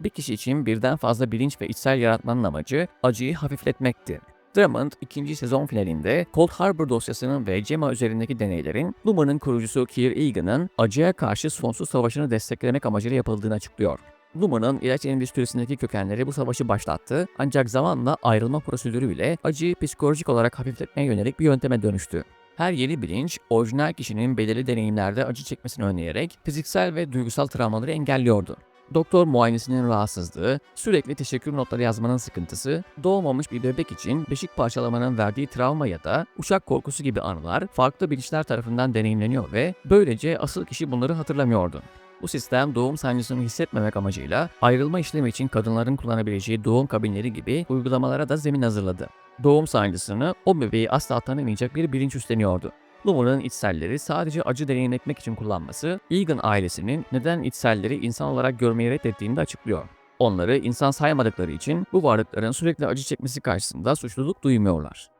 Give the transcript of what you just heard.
Bir kişi için birden fazla bilinç ve içsel yaratmanın amacı acıyı hafifletmekti. Drummond ikinci sezon finalinde Cold Harbor dosyasının ve Gemma üzerindeki deneylerin Luma'nın kurucusu Keir Egan'ın acıya karşı sonsuz savaşını desteklemek amacıyla yapıldığını açıklıyor. Luma'nın ilaç endüstrisindeki kökenleri bu savaşı başlattı ancak zamanla ayrılma prosedürüyle acıyı psikolojik olarak hafifletmeye yönelik bir yönteme dönüştü. Her yeni bilinç, orijinal kişinin belirli deneyimlerde acı çekmesini önleyerek fiziksel ve duygusal travmaları engelliyordu. Doktor muayenesinin rahatsızlığı, sürekli teşekkür notları yazmanın sıkıntısı, doğmamış bir bebek için beşik parçalamanın verdiği travma ya da uçak korkusu gibi anılar farklı bilinçler tarafından deneyimleniyor ve böylece asıl kişi bunları hatırlamıyordu. Bu sistem doğum sancısını hissetmemek amacıyla ayrılma işlemi için kadınların kullanabileceği doğum kabinleri gibi uygulamalara da zemin hazırladı. Doğum sancısını o bebeği asla tanımayacak bir bilinç üstleniyordu. Luma'nın içselleri sadece acı deneyimletmek için kullanması, Egan ailesinin neden içselleri insan olarak görmeyi reddettiğini de açıklıyor. Onları insan saymadıkları için bu varlıkların sürekli acı çekmesi karşısında suçluluk duymuyorlar.